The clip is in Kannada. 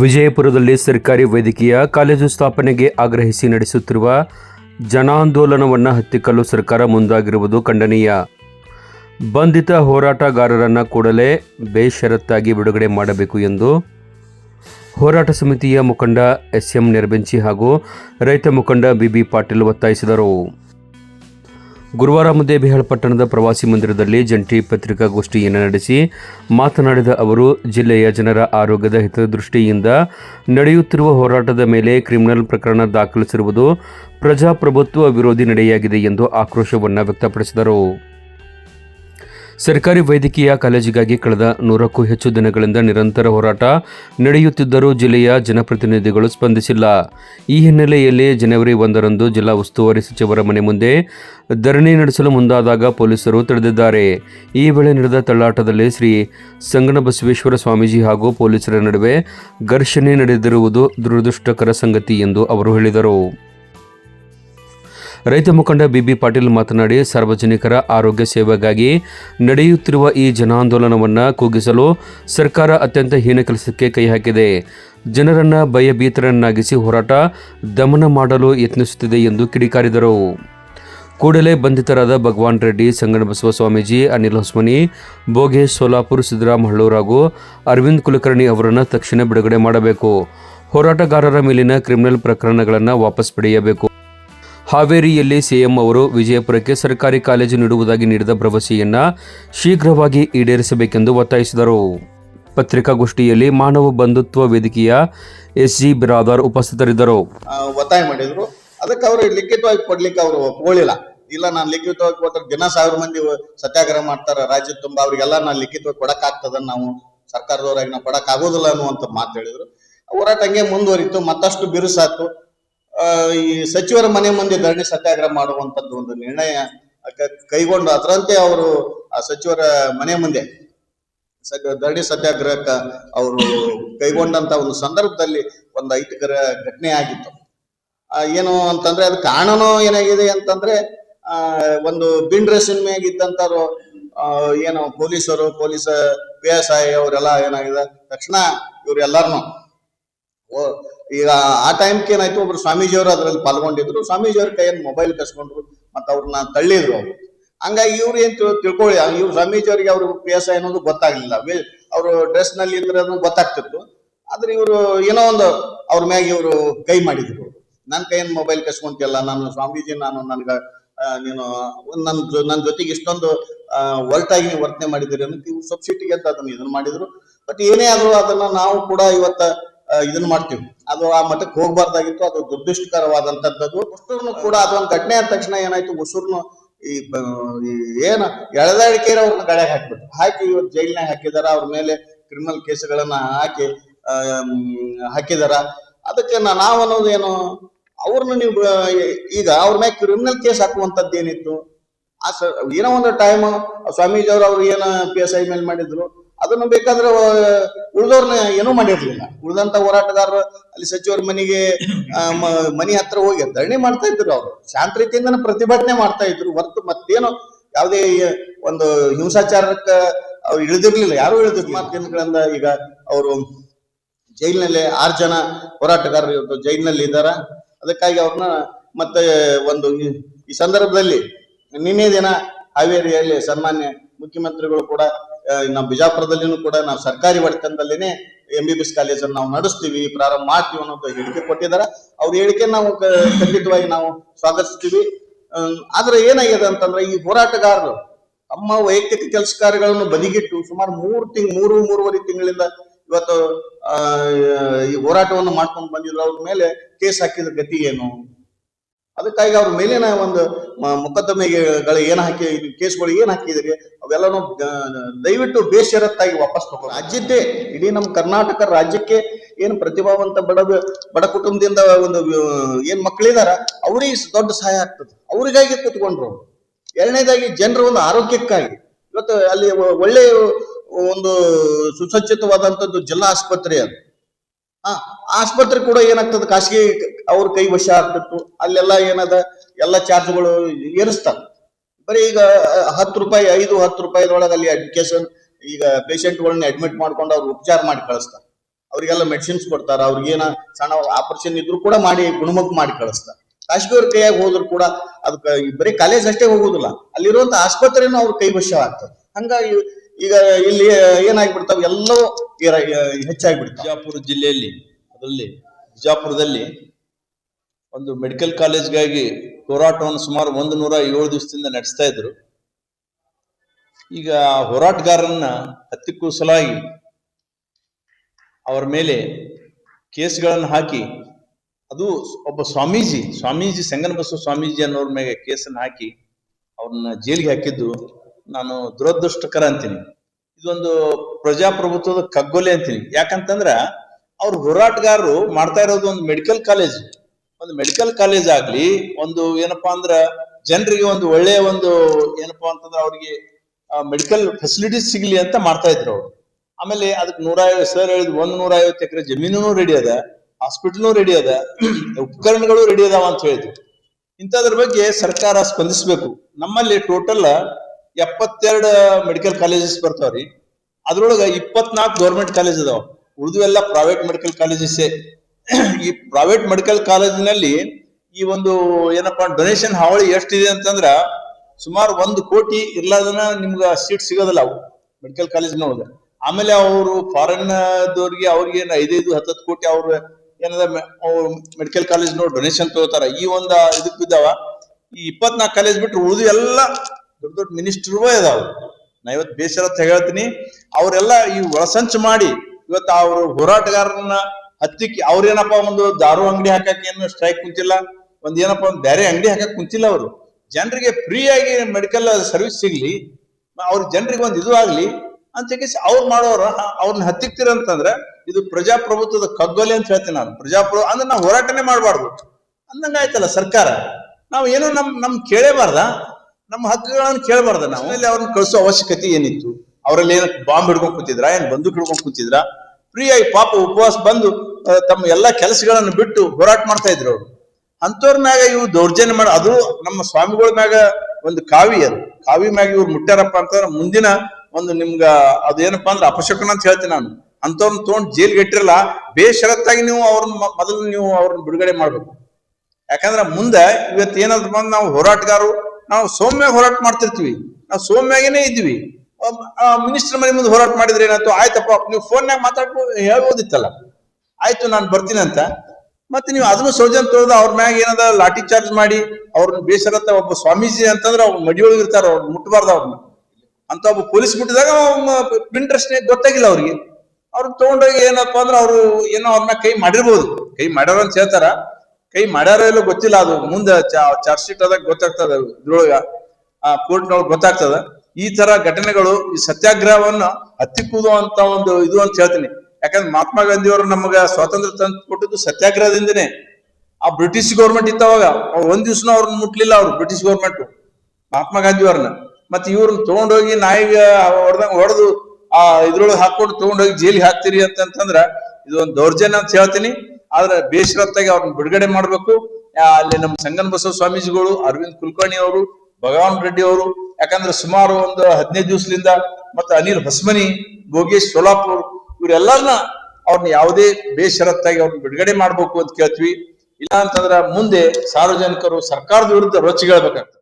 ವಿಜಯಪುರದಲ್ಲಿ ಸರ್ಕಾರಿ ವೈದ್ಯಕೀಯ ಕಾಲೇಜು ಸ್ಥಾಪನೆಗೆ ಆಗ್ರಹಿಸಿ ನಡೆಸುತ್ತಿರುವ ಜನಾಂದೋಲನವನ್ನು ಹತ್ತಿಕ್ಕಲು ಸರ್ಕಾರ ಮುಂದಾಗಿರುವುದು ಖಂಡನೀಯ. ಬಂಧಿತ ಹೋರಾಟಗಾರರನ್ನು ಕೂಡಲೇ ಬೇಷರತ್ತಾಗಿ ಬಿಡುಗಡೆ ಮಾಡಬೇಕು ಎಂದು ಹೋರಾಟ ಸಮಿತಿಯ ಮುಖಂಡ ಎಸ್ ಎಂ ನೆರಬೆಂಚಿ ಹಾಗೂ ರೈತ ಮುಖಂಡ ಬಿಬಿ ಪಾಟೀಲ್ ಒತ್ತಾಯಿಸಿದರು. ಗುರುವಾರ ಮುದ್ದೇಬಿಹಾಳ್ ಪಟ್ಟಣದ ಪ್ರವಾಸಿ ಮಂದಿರದಲ್ಲಿ ಜಂಟಿ ಪತ್ರಿಕಾಗೋಷ್ಠಿಯನ್ನು ನಡೆಸಿ ಮಾತನಾಡಿದ ಅವರು, ಜಿಲ್ಲೆಯ ಜನರ ಆರೋಗ್ಯದ ಹಿತದೃಷ್ಟಿಯಿಂದ ನಡೆಯುತ್ತಿರುವ ಹೋರಾಟದ ಮೇಲೆ ಕ್ರಿಮಿನಲ್ ಪ್ರಕರಣ ದಾಖಲಿಸಿರುವುದು ಪ್ರಜಾಪ್ರಭುತ್ವ ವಿರೋಧಿ ನಡೆಯಾಗಿದೆ ಎಂದು ಆಕ್ರೋಶವನ್ನು ವ್ಯಕ್ತಪಡಿಸಿದರು. ಸರ್ಕಾರಿ ವೈದ್ಯಕೀಯ ಕಾಲೇಜಿಗಾಗಿ ಕಳೆದ ನೂರಕ್ಕೂ ಹೆಚ್ಚು ದಿನಗಳಿಂದ ನಿರಂತರ ಹೋರಾಟ ನಡೆಯುತ್ತಿದ್ದರೂ ಜಿಲ್ಲೆಯ ಜನಪ್ರತಿನಿಧಿಗಳು ಸ್ಪಂದಿಸಿಲ್ಲ. ಈ ಹಿನ್ನೆಲೆಯಲ್ಲಿ ಜನವರಿ ಒಂದರಂದು ಜಿಲ್ಲಾ ಉಸ್ತುವಾರಿ ಸಚಿವರ ಮನೆ ಮುಂದೆ ಧರಣಿ ನಡೆಸಲು ಮುಂದಾದಾಗ ಪೊಲೀಸರು ತಡೆದಿದ್ದಾರೆ ಈ ವೇಳೆ ನಡೆದ ತಳ್ಳಾಟದಲ್ಲಿ ಶ್ರೀ ಸಂಗನಬಸವೇಶ್ವರ ಸ್ವಾಮೀಜಿ ಹಾಗೂ ಪೊಲೀಸರ ನಡುವೆ ಘರ್ಷಣೆ ನಡೆದಿರುವುದು ದುರದೃಷ್ಟಕರ ಸಂಗತಿ ಎಂದು ಅವರು ಹೇಳಿದರು. ರೈತ ಮುಖಂಡ ಬಿಬಿ ಪಾಟೀಲ್ ಮಾತನಾಡಿ ಸಾರ್ವಜನಿಕರ ಆರೋಗ್ಯ ಸೇವೆಗಾಗಿ ನಡೆಯುತ್ತಿರುವ ಈ ಜನಾಂದೋಲನವನ್ನು ಕೂಗಿಸಲು ಸರ್ಕಾರ ಅತ್ಯಂತ ಹೀನ ಕೆಲಸಕ್ಕೆ ಕೈ ಹಾಕಿದೆ. ಜನರನ್ನು ಭಯಭೀತರನ್ನಾಗಿಸಿ ಹೋರಾಟ ದಮನ ಮಾಡಲು ಯತ್ನಿಸುತ್ತಿದೆ ಎಂದು ಕಿಡಿಕಾರಿದರು. ಕೂಡಲೇ ಬಂಧಿತರಾದ ಭಗವಾನ್ ರೆಡ್ಡಿ ಸಂಗನಬಸವ ಸ್ವಾಮೀಜಿ, ಅನಿಲ್ ಹೊಸ್ಮನಿ, ಭೋಗೇಶ್ ಸೋಲಾಪುರ್ ಸಿದ್ದರಾಮ್ ಹಳ್ಳೂರ್ ಹಾಗೂ ಅರವಿಂದ್ ಕುಲಕರ್ಣಿ ಅವರನ್ನು ತಕ್ಷಣ ಬಿಡುಗಡೆ ಮಾಡಬೇಕು. ಹೋರಾಟಗಾರರ ಮೇಲಿನ ಕ್ರಿಮಿನಲ್ ಪ್ರಕರಣಗಳನ್ನು ವಾಪಸ್ ಪಡೆಯಬೇಕು. ಹಾವೇರಿಯಲ್ಲಿ ಸಿಎಂ ಅವರು ವಿಜಯಪುರಕ್ಕೆ ಸರ್ಕಾರಿ ಕಾಲೇಜು ನೀಡುವುದಾಗಿ ನೀಡಿದ ಭರವಸೆಯನ್ನ ಶೀಘ್ರವಾಗಿ ಈಡೇರಿಸಬೇಕೆಂದು ಒತ್ತಾಯಿಸಿದರು. ಪತ್ರಿಕಾಗೋಷ್ಠಿಯಲ್ಲಿ ಮಾನವ ಬಂಧುತ್ವ ವೇದಿಕೆಯ ಎಸ್ಜಿ ಬಿರಾದಾರ್ ಉಪಸ್ಥಿತರಿದ್ದರು. ಒತ್ತಾಯ ಮಾಡಿದ್ರು. ಅದಕ್ಕೆ ಅವರು ಲಿಖಿತವಾಗಿ ಕೊಡ್ಲಿಕ್ಕೆ ಅವರು ಒಪ್ಕೊಳ್ಳಿಲ್ಲ ಇಲ್ಲ, ನಾನು ಲಿಖಿತವಾಗಿ ಕೊಟ್ಟರೆ ದಿನ ಸಾವಿರ ಮಂದಿ ಸತ್ಯಾಗ್ರಹ ಮಾಡ್ತಾರೆ, ರಾಜ್ಯ ತುಂಬ, ಅವರಿಗೆಲ್ಲ ನಾನು ಲಿಖಿತವಾಗಿ ಕೊಡಕಾಗ್ತದ ನಾವು ಸರ್ಕಾರದವರಾಗಿ ನಾವು ಕೊಡಕ್ ಆಗೋದಿಲ್ಲ ಅನ್ನುವಂತ ಮಾತು ಹೇಳಿದ್ರು. ಹೋರಾಟ ಹಂಗೆ ಮುಂದುವರಿತು, ಮತ್ತಷ್ಟು ಬಿರುಸಾತು ಈ ಸಚಿವರ ಮನೆ ಮುಂದೆ ಧರಣಿ ಸತ್ಯಾಗ್ರಹ ಮಾಡುವಂತದ್ದು ಒಂದು ನಿರ್ಣಯ ಕೈಗೊಂಡು ಅದರಂತೆ ಅವರು ಆ ಸಚಿವರ ಮನೆ ಮುಂದೆ ಧರಣಿ ಸತ್ಯಾಗ್ರಹಕ್ಕ ಅವರು ಕೈಗೊಂಡಂತ ಒಂದು ಸಂದರ್ಭದಲ್ಲಿ ಒಂದು ಐತಿಕರ ಘಟನೆ ಆಗಿತ್ತು. ಏನು ಅಂತಂದ್ರೆ ಅದು ಕಾರಣನೂ ಏನಾಗಿದೆ ಅಂತಂದ್ರೆ, ಆ, ಒಂದು ಬಿಂಡ್ ರೇಸಿನ ಆ, ಏನು ಪೊಲೀಸರು, ಪೊಲೀಸ್, ಪಿ ಎಸ್ ಐ ಅವರೆಲ್ಲ ಏನಾಗಿದೆ, ತಕ್ಷಣ ಇವ್ರೆಲ್ಲಾರ್ನು ಈಗ ಆ ಟೈಮ್ಗೆ ಏನಾಯ್ತು, ಒಬ್ರು ಸ್ವಾಮೀಜಿಯವರು ಅದ್ರಲ್ಲಿ ಪಾಲ್ಗೊಂಡಿದ್ರು. ಸ್ವಾಮೀಜಿಯವ್ರ ಕೈಯಲ್ಲಿ ಮೊಬೈಲ್ ಕಸ್ಕೊಂಡ್ರು, ಮತ್ತೆ ಅವ್ರನ್ನ ತಳ್ಳಿದ್ರು ಅವರು. ಹಂಗಾಗಿ ಇವ್ರು ಏನ್ ತಿಳ್- ತಿಳ್ಕೊಳ್ಳಿ ಇವ್ರು ಸ್ವಾಮೀಜಿಯವರಿಗೆ ಅವ್ರ ಪಿ ಎಸ್ ಅನ್ನೋದು ಗೊತ್ತಾಗ್ಲಿಲ್ಲ. ಅವರು ಡ್ರೆಸ್ನಲ್ಲಿ ಇದ್ರೆ ಅದು ಗೊತ್ತಾಗ್ತಿತ್ತು. ಆದ್ರೆ ಇವರು ಏನೋ ಒಂದು ಅವ್ರ ಮ್ಯಾಗ ಇವರು ಕೈ ಮಾಡಿದ್ರು. ನನ್ನ ಕೈಯಿಂದ ಮೊಬೈಲ್ ಕಸ್ಕೊಂತಿಲ್ಲ ನಾನು ಸ್ವಾಮೀಜಿ, ನಾನು ನನ್ಗ ನೀನು ನನ್ ಜೊ- ನನ್ ಜೊತೆಗೆ ಇಷ್ಟೊಂದು ಒರಟಾಗಿ ನೀವು ವರ್ತನೆ ಮಾಡಿದಿರಿ ಅನ್ನೋದು ಇವ್ರು ಸಬ್ಸಿಡಿಗೆ ಅಂತ ಅದನ್ನ ಇದನ್ನ ಮಾಡಿದ್ರು. ಬಟ್ ಏನೇ ಆದ್ರೂ ಅದನ್ನ ನಾವು ಕೂಡ ಇವತ್ತ ಇದನ್ನ ಮಾಡ್ತೀವಿ. ಅದು ಆ ಮಠಕ್ಕೆ ಹೋಗ್ಬಾರ್ದಾಗಿತ್ತು, ಅದು ದುರ್ದಿಷ್ಟಕರವಾದಂತದ್ದು ಅಷ್ಟೂರ್ನು ಕೂಡ ಅದೊಂದು ಘಟನೆ ಆದ ತಕ್ಷಣ ಏನಾಯ್ತು ಉಸುರ್ನು ಈ ಏನ ಎಳೆದಾಡಿಕೆಯರ ಅವ್ರನ್ನ ಗಡೆಗೆ ಹಾಕ್ಬಿಟ್ಟು ಹಾಕಿ ಇವತ್ತು ಜೈಲ್ನಾಗ ಹಾಕಿದಾರ, ಅವ್ರ ಮೇಲೆ ಕ್ರಿಮಿನಲ್ ಕೇಸ್ಗಳನ್ನ ಹಾಕಿ ಹಾಕಿದಾರ. ಅದಕ್ಕೆ ನಾವು ಅನ್ನೋದು ಏನು, ಅವ್ರನ್ನ ನೀವು ಈಗ ಅವ್ರ ಮೇಲೆ ಕ್ರಿಮಿನಲ್ ಕೇಸ್ ಹಾಕುವಂತದ್ದು ಏನಿತ್ತು ಆ ಏನೋ ಒಂದು ಟೈಮ್ ಸ್ವಾಮೀಜಿ ಅವ್ರು ಅವ್ರು ಏನ ಪಿ ಎಸ್ ಐ ಮೇಲೆ ಮಾಡಿದ್ರು. ಅದನ್ನ ಬೇಕಾದ್ರೆ ಉಳಿದವ್ರನ್ನ ಏನೂ ಮಾಡಿರ್ಲಿಲ್ಲ. ಉಳಿದಂತ ಹೋರಾಟಗಾರರು, ಅಲ್ಲಿ ಸಚಿವರ ಮನೆಗೆ ಮನೆ ಹತ್ರ ಹೋಗಿ ಧರಣಿ ಮಾಡ್ತಾ ಇದ್ರು ಅವರು. ಶಾಂತ ರೀತಿಯಿಂದ ಪ್ರತಿಭಟನೆ ಮಾಡ್ತಾ ಇದ್ರು. ಹೊರತು ಮತ್ತೇನು ಯಾವುದೇ ಒಂದು ಹಿಂಸಾಚಾರಕ್ಕ ಅವ್ರು ಇಳಿದಿರ್ಲಿಲ್ಲ. ಯಾರು ಇಳಿದಿರ್ಲಿಲ್ಲ. ದಿನಗಳಿಂದ ಈಗ ಅವರು ಜೈಲಿನಲ್ಲಿ ಆರು ಜನ ಹೋರಾಟಗಾರರು ಇವತ್ತು ಜೈಲಿನಲ್ಲಿ ಇದ್ದಾರ. ಅದಕ್ಕಾಗಿ ಅವ್ರನ್ನ ಮತ್ತೆ ಒಂದು ಈ- ಸಂದರ್ಭದಲ್ಲಿ ನಿನ್ನೆ ದಿನ ಹಾವೇರಿಯಲ್ಲಿ ಸನ್ಮಾನ್ಯ ಮುಖ್ಯಮಂತ್ರಿಗಳು ಕೂಡ ನಾವು ಬಿಜಾಪುರದಲ್ಲಿನೂ ಕೂಡ ನಾವು ಸರ್ಕಾರಿ ಒಡೆತನದಲ್ಲಿನೇ ಎಂ ಬಿ ಬಿ ಎಸ್ ಕಾಲೇಜನ್ನು ನಾವು ನಡೆಸ್ತೀವಿ, ಪ್ರಾರಂಭ ಮಾಡ್ತೀವಿ ಅನ್ನೋದು ಹೇಳಿಕೆ ಕೊಟ್ಟಿದ್ದಾರೆ. ಅವ್ರ ಹೇಳಿಕೆ ನಾವು ಖಂಡಿತವಾಗಿ ನಾವು ಸ್ವಾಗತಿಸ್ತೀವಿ. ಆದ್ರೆ ಏನಾಗಿದೆ ಅಂತಂದ್ರೆ ಈ ಹೋರಾಟಗಾರರು ತಮ್ಮ ವೈಯಕ್ತಿಕ ಕೆಲಸ ಕಾರ್ಯಗಳನ್ನು ಬದಿಗಿಟ್ಟು ಸುಮಾರು ಮೂರು ತಿಂಗ್, ಮೂರು, ಮೂರುವರೆ ತಿಂಗಳಿಂದ ಇವತ್ತು ಈ ಹೋರಾಟವನ್ನು ಮಾಡ್ಕೊಂಡು ಬಂದಿದ್ರು. ಅವ್ರ ಮೇಲೆ ಕೇಸ್ ಹಾಕಿದ ಗತಿ ಏನು? ಅದಕ್ಕಾಗಿ ಅವ್ರ ಮೇಲಿನ ಒಂದು ಮೊಕದ್ದಮೆಗಳು ಏನು ಹಾಕಿ, ಕೇಸ್ಗಳು ಏನು ಹಾಕಿದ್ರಿ, ಅವೆಲ್ಲನೂ ದಯವಿಟ್ಟು ಬೇಷರತ್ತಾಗಿ ವಾಪಸ್ ತಗೋ ರಾಜ್ಯದ್ದೇ, ಇಡೀ ನಮ್ಮ ಕರ್ನಾಟಕ ರಾಜ್ಯಕ್ಕೆ ಏನು ಪ್ರತಿಭಾವಂತ ಬಡ ಬಡ ಕುಟುಂಬದಿಂದ ಒಂದು ಏನು ಮಕ್ಕಳಿದಾರ, ಅವ್ರಿಗೆ ದೊಡ್ಡ ಸಹಾಯ ಆಗ್ತದೆ. ಅವ್ರಿಗಾಗಿ ಕೂತ್ಕೊಂಡ್ರು. ಎರಡನೇದಾಗಿ ಜನರ ಒಂದು ಆರೋಗ್ಯಕ್ಕಾಗಿ. ಇವತ್ತು ಅಲ್ಲಿ ಒಳ್ಳೆಯ ಒಳ್ಳೆ ಒಂದು ಸುಸಜ್ಜಿತವಾದಂಥದ್ದು ಜಿಲ್ಲಾ ಆಸ್ಪತ್ರೆ ಅದು. ಆಸ್ಪತ್ರೆ ಕೂಡ ಏನಾಗ್ತದ, ಖಾಸಗಿ ಅವ್ರ ಕೈ ವಶ ಆಗ್ತಿತ್ತು, ಅಲ್ಲೆಲ್ಲ ಏನದ, ಎಲ್ಲ ಚಾರ್ಜ್ಗಳು ಏರಿಸ್ತಾರೆ. ಬರೀ ಈಗ, ಹತ್ತು ರೂಪಾಯಿ, ಐದು ಹತ್ತು ರೂಪಾಯಿದೊಳಗೆ ಅಲ್ಲಿ ಅಡ್ಮಿಕೇಶನ್ ಈಗ ಪೇಷಂಟ್ಗಳನ್ನ ಅಡ್ಮಿಟ್ ಮಾಡ್ಕೊಂಡು ಅವ್ರು ಉಪಚಾರ ಮಾಡಿ ಕಳಿಸ್ತಾರೆ. ಅವರಿಗೆಲ್ಲ ಮೆಡಿಸಿನ್ಸ್ ಕೊಡ್ತಾರ ಅವ್ರಿಗೇನ ಸಣ್ಣ ಆಪರೇಷನ್ ಇದ್ರು ಕೂಡ ಮಾಡಿ, ಗುಣಮುಖ ಮಾಡಿ ಕಳಿಸ್ತಾರೆ. ಖಾಸಗಿ ಅವ್ರ ಕೈಯಾಗ ಹೋದ್ರು ಕೂಡ ಅದಕ್ಕೆ ಬರೀ ಕಾಲೇಜ್ ಅಷ್ಟೇ ಹೋಗುದಿಲ್ಲ, ಅಲ್ಲಿರುವಂತ ಆಸ್ಪತ್ರೆನೂ ಅವ್ರ ಕೈವಶ ಆಗ್ತದೆ. ಹಂಗಾಗಿ ಈಗ ಇಲ್ಲಿ ಏನಾಗ್ಬಿಡ್ತಾವ? ಎಲ್ಲವೂ ಹೆಚ್ಚಾಗ್ಬಿಡ್ತಾವೆ. ಬಿಜಾಪುರ ಜಿಲ್ಲೆಯಲ್ಲಿ, ಅದರಲ್ಲಿ, ಬಿಜಾಪುರದಲ್ಲಿ ಒಂದು ಮೆಡಿಕಲ್ ಕಾಲೇಜ್ಗಾಗಿ ಹೋರಾಟವನ್ನು ಸುಮಾರು ಒಂದು ನೂರ ಏಳು ದಿವಸದಿಂದ ನಡೆಸ್ತಾ ಇದ್ರು. ಈಗ ಹೋರಾಟಗಾರರನ್ನ ಹೋರಾಟಗಾರರನ್ನ ಹತ್ತಿಕ್ಕೂಸಲಾಗಿ ಅವರ ಮೇಲೆ ಕೇಸ್ಗಳನ್ನು ಹಾಕಿ, ಅದು ಒಬ್ಬ ಸ್ವಾಮೀಜಿ ಸ್ವಾಮೀಜಿ, ಸಂಗನಬಸವ ಸ್ವಾಮೀಜಿ ಅನ್ನೋರ ಮೇಲೆ ಕೇಸನ್ನು ಹಾಕಿ ಅವ್ರನ್ನ ಜೈಲಿಗೆ ಹಾಕಿದ್ದು. ನಾನು ದುರದೃಷ್ಟಕರ ಅಂತೀನಿ. ಇದೊಂದು ಪ್ರಜಾಪ್ರಭುತ್ವದ ಕಗ್ಗೊಲೆ ಅಂತೀನಿ. ಯಾಕಂತಂದ್ರ ಅವ್ರ ಹೋರಾಟಗಾರರು ಮಾಡ್ತಾ ಇರೋದು ಒಂದು ಮೆಡಿಕಲ್ ಕಾಲೇಜ್. ಒಂದು ಮೆಡಿಕಲ್ ಕಾಲೇಜ್ ಆಗ್ಲಿ, ಒಂದು ಏನಪ್ಪಾ ಅಂದ್ರ ಜನರಿಗೆ ಒಂದು ಒಳ್ಳೆಯ ಒಂದು ಏನಪ್ಪಾ ಅಂತಂದ್ರೆ ಅವ್ರಿಗೆ ಮೆಡಿಕಲ್ ಫೆಸಿಲಿಟೀಸ್ ಸಿಗ್ಲಿ ಅಂತ ಮಾಡ್ತಾ ಇದ್ರು ಅವ್ರು. ಆಮೇಲೆ ಅದಕ್ಕೆ ನೂರ ಸರ್ ಹೇಳಿದ್ ಒಂದ್ ನೂರ ಐವತ್ತು ಎಕರೆ ಜಮೀನು ರೆಡಿ ಅದ ಹಾಸ್ಪಿಟಲ್ನು ರೆಡಿ ಅದ, ಉಪಕರಣಗಳು ರೆಡಿ ಅದಾವ ಅಂತ ಹೇಳಿದ್ರು. ಇಂಥದ್ರ ಬಗ್ಗೆ ಸರ್ಕಾರ ಸ್ಪಂದಿಸಬೇಕು. ನಮ್ಮಲ್ಲಿ ಟೋಟಲ್ ಎಪ್ಪತ್ತೆರಡು ಮೆಡಿಕಲ್ ಕಾಲೇಜಸ್ ಬರ್ತಾವ್ರಿ. ಅದ್ರೊಳಗೆ ಇಪ್ಪತ್ನಾಲ್ಕು ಗೌರ್ಮೆಂಟ್ ಕಾಲೇಜ್ ಅದಾವ. ಉಳಿದು ಎಲ್ಲ ಪ್ರೈವೇಟ್ ಮೆಡಿಕಲ್ ಕಾಲೇಜಸ್ ಈ ಪ್ರೈವೇಟ್ ಮೆಡಿಕಲ್ ಕಾಲೇಜಿನಲ್ಲಿ ಈ ಒಂದು ಏನಪ್ಪಾ ಡೊನೇಷನ್ ಹಾವಳಿ ಎಷ್ಟಿದೆ ಅಂತಂದ್ರ ಸುಮಾರು ಒಂದು ಕೋಟಿ ಇರ್ಲಾದನ ನಿಮ್ಗೆ ಸೀಟ್ ಸಿಗೋದಿಲ್ಲ ಅವು ಮೆಡಿಕಲ್ ಕಾಲೇಜ್ನೊಳಗ ಆಮೇಲೆ ಅವರು ಫಾರಿನ್ ದವ್ರಿಗೆ ಅವ್ರಿಗೆ ಏನು ಐದೈದು, ಹತ್ತತ್ತು ಕೋಟಿ ಅವ್ರ ಏನದ ಮೆಡಿಕಲ್ ಕಾಲೇಜ್ ಡೊನೇಷನ್ ತಗೋತಾರ. ಈ ಒಂದು ಇದಕ್ ಬಿದ್ದಾವ. ಈ ಇಪ್ಪತ್ನಾಲ್ಕು ಕಾಲೇಜ್ ಬಿಟ್ಟು ಉಳಿದು ಎಲ್ಲ ದೊಡ್ಡ ದೊಡ್ಡ ಮಿನಿಸ್ಟರ್ ಇದಾವೆ ನಾ ಇವತ್ತು ಬೇಸರ ಅಂತ ಹೇಳ್ತೀನಿ. ಅವರೆಲ್ಲ ಈ ಒಳಸಂಚು ಮಾಡಿ ಇವತ್ತು ಅವರು ಹೋರಾಟಗಾರರನ್ನ ಹತ್ತಿಕ್ಕಿ ಅವ್ರೇನಪ್ಪ ಒಂದು ದಾರು ಅಂಗಡಿ ಹಾಕಕ್ಕೆ ಏನು ಸ್ಟ್ರೈಕ್ ಕುಂತಿಲ್ಲ, ಒಂದ್ ಏನಪ್ಪ ಒಂದ್ ಬೇರೆ ಅಂಗಡಿ ಹಾಕಕ್ ಕುಂತಿಲ್ಲ ಅವರು. ಜನರಿಗೆ ಫ್ರೀ ಆಗಿ ಮೆಡಿಕಲ್ ಸರ್ವಿಸ್ ಸಿಗ್ಲಿ, ಅವ್ರ ಜನರಿಗೆ ಒಂದು ಇದು ಆಗ್ಲಿ, ಅಂತ ಅವ್ರು ಮಾಡೋರ ಅವ್ರನ್ನ ಹತ್ತಿಕ್ತಿರ ಅಂತಂದ್ರೆ ಇದು ಪ್ರಜಾಪ್ರಭುತ್ವದ ಕಗ್ಗೊಲೆ ಅಂತ ಹೇಳ್ತೀನಿ ನಾನು. ಪ್ರಜಾಪ್ರಭು, ಅಂದ್ರೆ ನಾವು ಹೋರಾಟನೇ ಮಾಡಬಾರ್ದು. ಅಂದಂಗ ಆಯ್ತಲ್ಲ ಸರ್ಕಾರ. ನಾವು ಏನೋ ನಮ್ ನಮ್ ಕೇಳೇಬಾರ್ದ ನಮ್ಮ ಹಕ್ಕುಗಳನ್ನು ಕೇಳಬಾರ್ದ ನಾವು. ಇಲ್ಲಿ ಅವ್ರನ್ನ ಕಳಿಸೋ ಅವಶ್ಯಕತೆ ಏನಿತ್ತು? ಅವರಲ್ಲಿ ಏನ ಬಾಂಬ್ ಹಿಡ್ಕೊಂಡ್ ಕೂತಿದ್ರ? ಏನ್ ಬಂದು ಹಿಡ್ಕೊಂಡ್ ಕೂತಿದ್ರ? ಫ್ರೀ ಆಗಿ ಪಾಪ ಉಪವಾಸ ಬಂದು ತಮ್ಮ ಎಲ್ಲಾ ಕೆಲಸಗಳನ್ನು ಬಿಟ್ಟು ಹೋರಾಟ ಮಾಡ್ತಾ ಇದ್ರು ಅವರು. ಅಂತವ್ರ ಮ್ಯಾಗ ಇವು ದೌರ್ಜನ್ಯ ಮಾಡ, ಅದು ನಮ್ಮ ಸ್ವಾಮಿಗಳ ಮ್ಯಾಗ ಒಂದು ಕಾವಿ ಅದು. ಕಾವಿ ಮ್ಯಾಗ ಇವ್ರು ಮುಟ್ಟಾರಪ್ಪ ಅಂತಂದ್ರೆ ಮುಂದಿನ ಒಂದು ನಿಮ್ಗ ಅದೇನಪ್ಪಾ ಅಂದ್ರೆ ಅಪಶಕನ ಅಂತ ಹೇಳ್ತೀನಿ ನಾನು. ಅಂತವ್ರನ್ನ ತಗೊಂಡ್ ಜೈಲ್ಗೆ ಇಟ್ಟಿರಲ್ಲ, ಬೇಷರತ್ತಾಗಿ ನೀವು ಅವ್ರನ್ನ ಮೊದಲು ನೀವು ಅವ್ರನ್ನ ಬಿಡುಗಡೆ ಮಾಡ್ಬೇಕು. ಯಾಕಂದ್ರ ಮುಂದೆ ಇವತ್ತು ಏನಾದ್ರು ಬಂದ್ ನಾವು ಹೋರಾಟಗಾರರು ನಾವು ಸೌಮ್ಯ ಹೋರಾಟ ಮಾಡ್ತಿರ್ತೀವಿ. ನಾವು ಸೌಮ್ಯಾಗೇನೆ ಇದ್ವಿ ಮಿನಿಸ್ಟರ್ ಮನೆ ಮುಂದೆ ಹೋರಾಟ ಮಾಡಿದ್ರೆ ಏನಾಯ್ತು? ಆಯ್ತಪ್ಪ, ನೀವು ಫೋನ್ನಾಗ ಮಾತಾಡ್ಬೋದು ಹೇಳ್ಬೋದಿತ್ತಲ್ಲ. ಆಯ್ತು, ನಾನು ಬರ್ತೀನಿ ಅಂತ. ಮತ್ತೆ ನೀವು ಅದನ್ನು ಸೌಜನ್ ತೊಳೆದು ಅವ್ರ ಮ್ಯಾಗ ಏನದ, ಲಾಠಿ ಚಾರ್ಜ್ ಮಾಡಿ, ಅವ್ರನ್ನ ಬೇಸರತ್ತ ಒಬ್ಬ ಸ್ವಾಮೀಜಿ ಅಂತಂದ್ರೆ ಅವ್ರು ಮಡಿಯೊಳಗೆ ಇರ್ತಾರ, ಅವ್ರು ಮುಟ್ಟಬಾರ್ದು ಅವ್ರನ್ನ. ಅಂತ ಒಬ್ಬ ಪೊಲೀಸ್ ಮುಟ್ಟಿದಾಗ ಪಿಂಟ್ರೆಸ್ಟ್ನೇ ಗೊತ್ತಾಗಿಲ್ಲ ಅವ್ರಿಗೆ. ಅವ್ರನ್ನ ತಗೊಂಡೋಗಿ ಏನಪ್ಪಾ ಅಂದ್ರೆ ಅವರು ಏನೋ ಅವ್ರ ಮ್ಯಾಗ ಕೈ ಮಾಡಿರ್ಬೋದು. ಕೈ ಮಾಡ್ಯಾರ ಅಂತ ಹೇಳ್ತಾರ. ಕೈ ಮಾಡ್ಯಾರ ಇಲ್ಲ ಗೊತ್ತಿಲ್ಲ ಅದು. ಮುಂದೆ ಚಾರ್ಜ್ ಶೀಟ್ ಆದಾಗ ಗೊತ್ತಾಗ್ತದ ಇದ್ರೊಳಗ ಆ ಕೋರ್ಟ್ನೊಳಗೆ ಗೊತ್ತಾಗ್ತದ. ಈ ತರ ಘಟನೆಗಳು ಈ ಸತ್ಯಾಗ್ರಹವನ್ನ ಹತ್ತಿಕ್ಕುವುದು ಅಂತ ಒಂದು ಇದು ಅಂತ ಹೇಳ್ತೀನಿ. ಯಾಕಂದ್ರೆ ಮಹಾತ್ಮ ಗಾಂಧಿ ಅವರು ನಮಗ ಸ್ವಾತಂತ್ರ್ಯ ತಂದು ಕೊಟ್ಟಿದ್ದು ಸತ್ಯಾಗ್ರಹದಿಂದನೇ. ಆ ಬ್ರಿಟಿಷ್ ಗೌರ್ಮೆಂಟ್ ಇತ್ತವಾಗ ಒಂದ್ ದಿವ್ಸನೂ ಅವ್ರನ್ನ ಮುಟ್ಲಿಲ್ಲ ಅವ್ರು, ಬ್ರಿಟಿಷ್ ಗೌರ್ಮೆಂಟ್ ಮಹಾತ್ಮ ಗಾಂಧಿ ಅವ್ರನ್ನ ಮತ್ತೆ ಇವ್ರನ್ನ ತಗೊಂಡೋಗಿ ನಾಯಿಗೆ ಹೊಡೆದಂಗ ಹೊಡೆದು ಆ ಇದ್ರೊಳಗೆ ಹಾಕೊಂಡು ತಗೊಂಡೋಗಿ ಜೈಲಿಗೆ ಹಾಕ್ತೀರಿ ಅಂತಂದ್ರ ಇದು ಒಂದು ದೌರ್ಜನ್ಯ ಅಂತ ಹೇಳ್ತೀನಿ. ಆದ್ರೆ ಬೇಸರತ್ತಾಗಿ ಅವ್ರನ್ನ ಬಿಡುಗಡೆ ಮಾಡ್ಬೇಕು. ಅಲ್ಲಿ ನಮ್ಮ ಸಂಗನ್ ಬಸವ ಸ್ವಾಮೀಜಿಗಳು, ಅರವಿಂದ್ ಕುಲಕರ್ಣಿ ಅವರು, ಭಗವಾನ್ ರೆಡ್ಡಿ ಅವರು, ಯಾಕಂದ್ರೆ ಸುಮಾರು ಒಂದು ಹದಿನೈದು ದಿವಸದಿಂದ ಮತ್ತೆ ಅನಿಲ್ ಹೊಸ್ಮನಿ ಭೋಗೇಶ್ ಸೋಲಾಪುರ್ ಇವರೆಲ್ಲರನ್ನ ಅವ್ರನ್ನ ಯಾವುದೇ ಬೇಷರತ್ತಾಗಿ ಅವ್ರನ್ನ ಬಿಡುಗಡೆ ಮಾಡ್ಬೇಕು ಅಂತ ಕೇಳ್ತೀವಿ. ಇಲ್ಲ ಅಂತಂದ್ರ ಮುಂದೆ ಸಾರ್ವಜನಿಕರು ಸರ್ಕಾರದ ವಿರುದ್ಧ ರೊಚ್ಚಿಗೇಳ್ಬೇಕಾಗ್ತದೆ